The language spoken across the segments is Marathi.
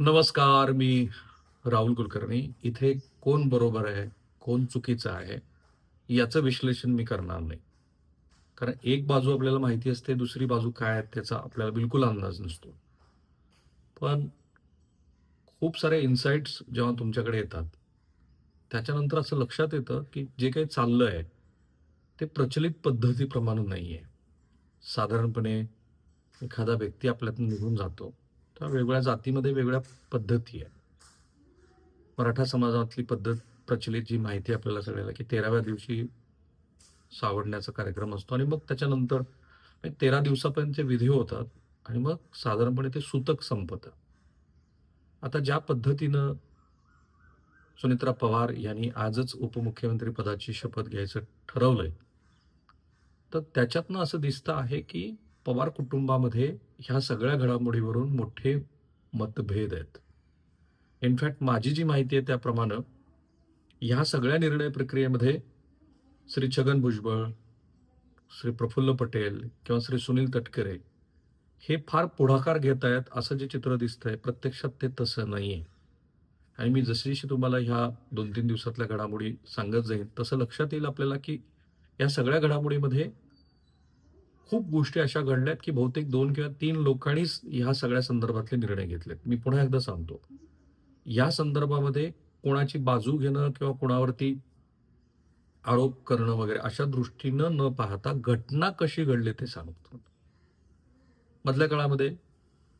नमस्कार मी राहुल कुलकर्णी. इथे कोण बरोबर आहे कोण चुकीचं आहे याचं विश्लेषण मी करणार नाही. कारण एक बाजू आपल्याला माहिती असते दुसरी बाजू काय आहे त्याचा आपल्याला बिलकुल अंदाज नसतो. पण खूप सारे इन्साइट्स जेव्हा तुमच्याकडे येतात त्याच्यानंतर असं लक्षात येतं की जे काही चाललं आहे ते प्रचलित पद्धतीप्रमाणे नाही आहे साधारणपणे एखादा व्यक्ती आपल्यातून निघून जातो. त्या वेगवेगळ्या जातीमध्ये वेगळ्या पद्धती आहे मराठा समाजातली पद्धत प्रचलित जी माहिती आहे आपल्याला सगळ्याला की तेराव्या दिवशी सावडण्याचा कार्यक्रम असतो आणि मग त्याच्यानंतर तेरा तेरा दिवसापर्यंतचे विधी होतात आणि मग साधारणपणे ते सूतक संपतं. आता ज्या पद्धतीनं सुनित्रा पवार यांनी आजच उपमुख्यमंत्री पदाची शपथ घ्यायचं ठरवलंय तर त्याच्यातनं असं दिसतं आहे की पवार कुटुंबामध्ये ह्या सगळ्या घडामोडीवरून मोठे मतभेद आहेत. इनफॅक्ट माझी जी माहिती आहे त्याप्रमाणे ह्या सगळ्या निर्णय प्रक्रियेमध्ये श्री छगन भुजबळ श्री प्रफुल्ल पटेल किंवा श्री सुनील तटकरे हे फार पुढाकार घेत आहेत असं जे चित्र दिसतंय. प्रत्यक्षात ते तसं नाही आहे आणि मी जशी जशी तुम्हाला ह्या दोन तीन दिवसातल्या घडामोडी सांगत जाईन तसं लक्षात येईल आपल्याला की या सगळ्या घडामोडीमध्ये खूप गोष्टी अशा घडल्यात की बहुतेक दोन किंवा तीन लोकांनीच ह्या सगळ्या संदर्भातले निर्णय घेतलेत. मी पुन्हा एकदा सांगतो. या संदर्भामध्ये कोणाची बाजू घेणं किंवा कोणावरती आरोप करणं वगैरे अशा दृष्टीनं न पाहता घटना कशी घडली ते सांगतो. मधल्या काळामध्ये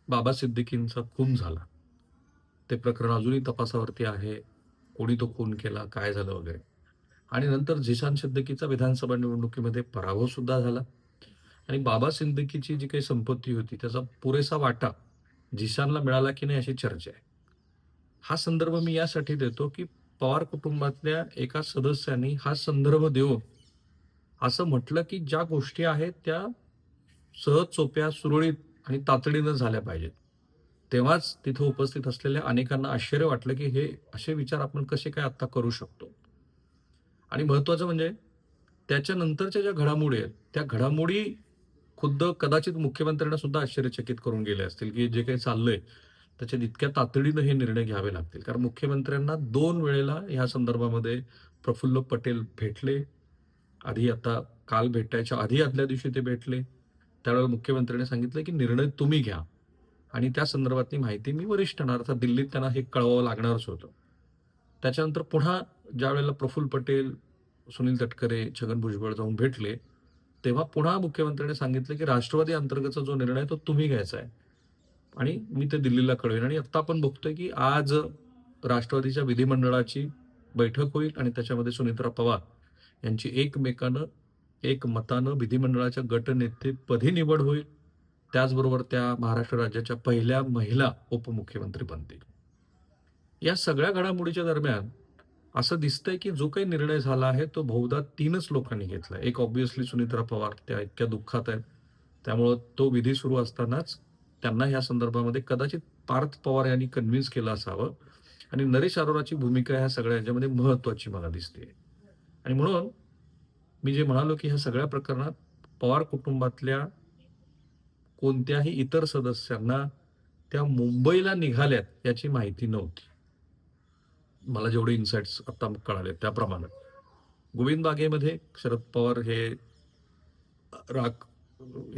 बाबा सिद्दीकींचा खून झाला. ते प्रकरण अजूनही तपासावरती आहे. कोणी तो खून केला काय झालं वगैरे. आणि नंतर झिशान सिद्दीकीचा विधानसभा निवडणुकीमध्ये पराभव सुद्धा झाला. आणि बाबा सिंदकीची जी काही संपत्ती होती त्याचा पुरेसा वाटा झिशानला मिळाला की नाही अशी चर्चा आहे. हा संदर्भ मी यासाठी देतो की पवार कुटुंबातल्या एका सदस्यांनी हा संदर्भ देऊन असं म्हटलं की ज्या गोष्टी आहेत त्या सहज सोप्या सुरळीत आणि तातडीनं झाल्या पाहिजेत. तेव्हाच तिथं उपस्थित असलेल्या अनेकांना आश्चर्य वाटलं की हे असे विचार आपण कसे काय आत्ता करू शकतो? आणि महत्त्वाचं म्हणजे त्याच्यानंतरच्या ज्या घडामोडी आहेत त्या घडामोडी खुद्द कदाचित मुख्यमंत्र्यांना सुद्धा आश्चर्यचकित करून गेले असतील की जे काही चाललंय त्याच्यात इतक्या तातडीनं हे निर्णय घ्यावे लागतील. कारण मुख्यमंत्र्यांना दोन वेळेला ह्या संदर्भामध्ये प्रफुल्ल पटेल भेटले आधी आता काल भेटायच्या आधी आदल्या दिवशी ते भेटले. त्यावेळेला मुख्यमंत्र्यांनी सांगितलं की निर्णय तुम्ही घ्या. आणि त्या संदर्भातली माहिती मी वरिष्ठांना अर्थात दिल्लीत त्यांना हे कळवावं लागणारच होतं. त्याच्यानंतर पुन्हा ज्या वेळेला प्रफुल्ल पटेल सुनील तटकरे छगन भुजबळ जाऊन भेटले तेव्हा पुन्हा मुख्यमंत्र्यांनी सांगितलं की राष्ट्रवादी अंतर्गतचा जो निर्णय तो तुम्ही घ्यायचा आहे. आणि मी ते दिल्लीला कळवेन. आणि आत्ता आपण बघतोय की आज राष्ट्रवादीच्या विधिमंडळाची बैठक होईल आणि त्याच्यामध्ये सुनित्रा पवार यांची एकमेकानं एक मतानं विधिमंडळाच्या गटनेतेपदी निवड होईल. त्याचबरोबर त्या महाराष्ट्र राज्याच्या पहिल्या महिला उपमुख्यमंत्री बनतील. या सगळ्या घडामोडीच्या दरम्यान असं दिसतंय की जो काही निर्णय झाला आहे तो बहुधा तीनच लोकांनी घेतला एक ऑब्विसली सुनित्रा पवार त्या इतक्या दुःखात आहेत. त्यामुळं तो विधी सुरू असतानाच त्यांना ह्या संदर्भामध्ये कदाचित पार्थ पवार यांनी कन्व्हिन्स केलं असावं. आणि नरेश अरोराची भूमिका ह्या सगळ्या याच्यामध्ये महत्वाची मला दिसते आणि म्हणून मी जे म्हणालो की ह्या सगळ्या प्रकरणात पवार कुटुंबातल्या कोणत्याही इतर सदस्यांना त्या मुंबईला निघाल्यात याची माहिती नव्हती. मला जेवढे इन्साइट्स आत्ता कळाले त्याप्रमाणे. गोविंद बागेमध्ये शरद पवार हे राख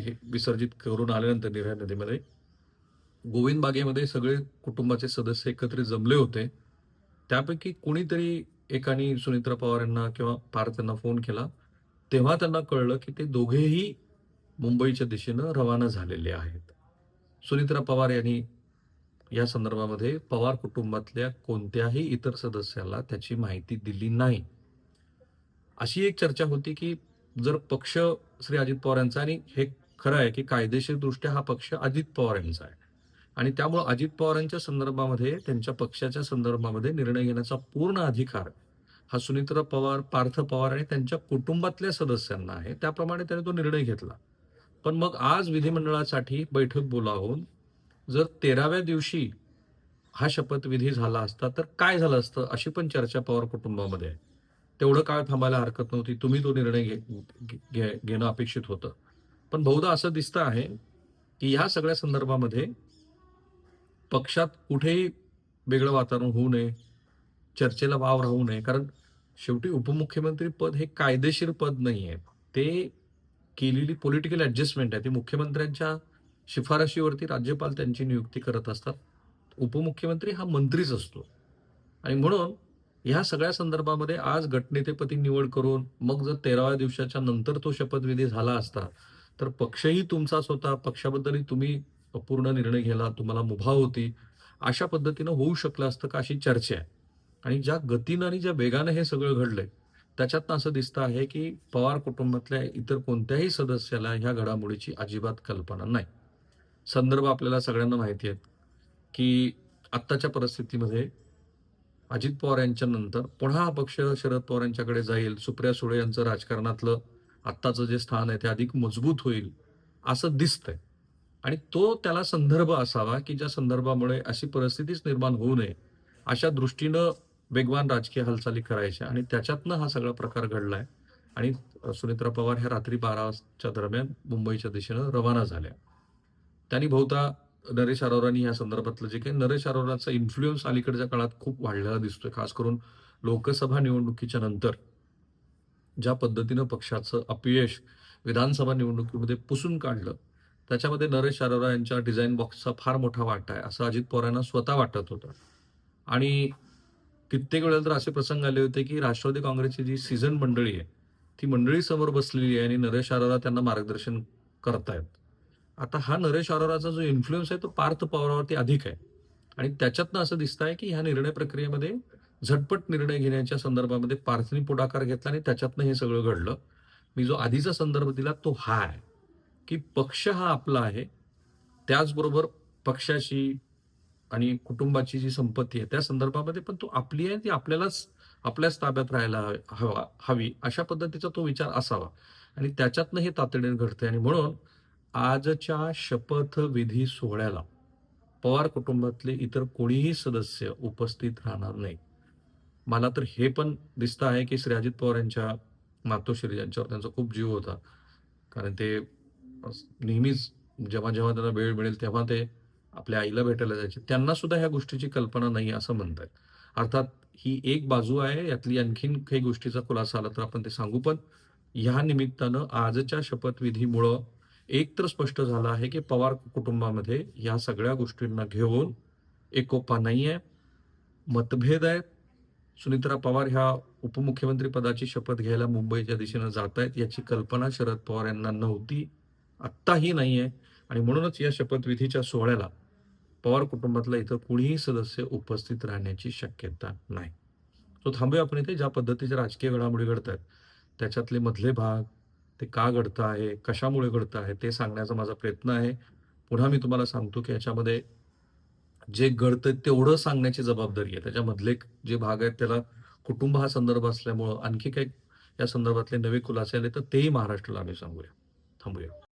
हे विसर्जित करून आल्यानंतर निर्या नदीमध्ये गोविंद बागेमध्ये सगळे कुटुंबाचे सदस्य एकत्रित जमले होते. त्यापैकी कोणीतरी एकाने सुनित्रा पवार यांना किंवा फार त्यांना फोन केला. तेव्हा त्यांना कळलं की ते दोघेही मुंबईच्या दिशेनं रवाना झालेले आहेत. सुनित्रा पवार यांनी या संदर्भामध्ये पवार कुटुंबातल्या कोणत्याही इतर सदस्याला त्याची माहिती दिली नाही. अशी एक चर्चा होती की जर पक्ष श्री अजित पवार यांचा आणि हे खरं आहे की कायदेशीरदृष्ट्या हा पक्ष अजित पवार यांचा आहे. आणि त्यामुळे अजित पवारांच्या संदर्भामध्ये त्यांच्या पक्षाच्या संदर्भामध्ये निर्णय घेण्याचा पूर्ण अधिकार हा सुनीत्रा पवार पार्थ पवार आणि त्यांच्या कुटुंबातल्या सदस्यांना आहे. त्याप्रमाणे त्याने तो निर्णय घेतला. पण मग आज विधिमंडळासाठी बैठक बोलावून जर तेराव्या दिवशी हा शपथविधी झाला असता तर काय झालं असतं अशी पण चर्चा पवार कुटुंबामध्ये आहे. तेवढं काळ थांबायला हरकत नव्हती. तुम्ही तो निर्णय घे घे- घेणं अपेक्षित होतं. पण बहुधा असं दिसतं आहे की ह्या सगळ्या संदर्भामध्ये पक्षात कुठेही वेगळं वातावरण होऊ नये चर्चेला वाव राहू नये. कारण शेवटी उपमुख्यमंत्री पद हे कायदेशीर पद नाही आहे ते केलेली पॉलिटिकल ऍडजस्टमेंट आहे. ती मुख्यमंत्र्यांच्या शिफारशीवरती राज्यपाल त्यांची नियुक्ती करत असतात. उपमुख्यमंत्री हा मंत्रीच असतो. आणि म्हणून ह्या सगळ्या संदर्भामध्ये आज गटनेतेपदी निवड करून मग जर तेराव्या दिवसाच्या नंतर तो शपथविधी झाला असता तर पक्षही तुमचाच होता पक्षाबद्दलही तुम्ही पूर्ण निर्णय घ्यायला तुम्हाला मुभा होती. अशा पद्धतीनं होऊ शकलं असतं का अशी चर्चा आहे. आणि ज्या गतीनं आणि ज्या वेगानं हे सगळं घडलंय त्याच्यातनं असं दिसतं आहे की पवार कुटुंबातल्या इतर कोणत्याही सदस्याला ह्या घडामोडीची अजिबात कल्पना नाही. संदर्भ आपल्याला सगळ्यांना माहिती आहेत की आत्ताच्या परिस्थितीमध्ये अजित पवार यांच्या नंतर पुन्हा हा पक्ष शरद पवार यांच्याकडे जाईल सुप्रिया सुळे यांचं राजकारणातलं आत्ताचं जे स्थान आहे ते अधिक मजबूत होईल असं दिसतंय. आणि तो त्याला संदर्भ असावा की ज्या संदर्भामुळे अशी परिस्थितीच निर्माण होऊ नये अशा दृष्टीनं वेगवान राजकीय हालचाली करायच्या. आणि त्याच्यातनं हा सगळा प्रकार घडलाय. आणि सुनेत्रा पवार ह्या रात्री बाराच्या दरम्यान मुंबईच्या दिशेनं रवाना झाल्या. त्यांनी बहुता नरेश अरोरांनी या संदर्भातलं जे काही नरेश अरोराचा इन्फ्लुएन्स अलीकडच्या काळात खूप वाढलेला दिसतोय. खास करून लोकसभा निवडणुकीच्या नंतर ज्या पद्धतीनं पक्षाचं अपयश विधानसभा निवडणुकीमध्ये पुसून काढलं त्याच्यामध्ये नरेश अरोरा यांच्या डिझाईन बॉक्सचा फार मोठा वाटा आहे. असं अजित पवारांना स्वतः वाटत होतं. आणि कित्येक वेळेला तर असे प्रसंग आले होते की राष्ट्रवादी काँग्रेसची जी सीझन मंडळी आहे ती मंडळी समोर बसलेली आहे आणि नरेश अरोरा त्यांना मार्गदर्शन करतायत. आता हा नरेश अरोराचा जो इन्फ्लुएन्स आहे तो पार्थ पवारावरती अधिक आहे. आणि त्याच्यातनं असं दिसत आहे की ह्या निर्णय प्रक्रियेमध्ये झटपट निर्णय घेण्याच्या संदर्भामध्ये पार्थनी पुढाकार घेतला आणि त्याच्यातनं हे सगळं घडलं. मी जो आधीचा संदर्भ दिला तो हा आहे की पक्ष हा आपला आहे. त्याचबरोबर पक्षाची आणि कुटुंबाची जी संपत्ती आहे त्या संदर्भामध्ये पण तो आपली आहे ती आपल्यालाच आपल्याच ताब्यात राहायला हवी- हवा हवी अशा पद्धतीचा तो विचार असावा. आणि त्याच्यातनं हे तातडीने घडते आणि म्हणून आजच्या शपथविधी सोहळ्याला पवार कुटुंबातले इतर कोणीही सदस्य उपस्थित राहणार नाही. मला तर हे पण दिसतं आहे की श्री अजित पवार यांच्या मातोश्री यांच्यावर त्यांचा खूप जीव होता. कारण ते नेहमीच जेव्हा जेव्हा त्यांना वेळ मिळेल तेव्हा ते आपल्या आईला भेटायला जायचे. त्यांना सुद्धा ह्या गोष्टीची कल्पना नाही असं म्हणतात अर्थात ही एक बाजू आहे यातली आणखीन काही गोष्टीचा खुलासा आला तर आपण ते सांगू पण. ह्या निमित्तानं आजच्या शपथविधीमुळं एक तर स्पष्ट झालं आहे की पवार कुटुंबामध्ये या सगळ्या गोष्टींना घेऊन एकोपा नाही आहे मतभेद आहेत. सुनित्रा पवार ह्या उपमुख्यमंत्री पदाची शपथ घ्यायला मुंबईच्या दिशेनं जात आहेत याची कल्पना शरद पवार यांना नव्हती आत्ताही नाही आहे. आणि म्हणूनच या शपथविधीच्या सोहळ्याला पवार कुटुंबातला इतर कुणीही सदस्य उपस्थित राहण्याची शक्यता नाही. तो थांबूया आपण इथे ज्या पद्धतीच्या राजकीय घडामोडी घडत आहेत त्याच्यातले मधले भाग ते का घडतं आहे कशामुळे घडतं आहे ते सांगण्याचा माझा प्रयत्न आहे. पुन्हा मी तुम्हाला सांगतो की याच्यामध्ये जे घडतं तेवढं सांगण्याची जबाबदारी आहे. त्याच्यामधले जे भाग आहेत त्याला कुटुंब हा संदर्भ असल्यामुळं आणखी काही या संदर्भातले नवे खुलासे आले तर तेही महाराष्ट्राला आम्ही सांगूया. थांबूया.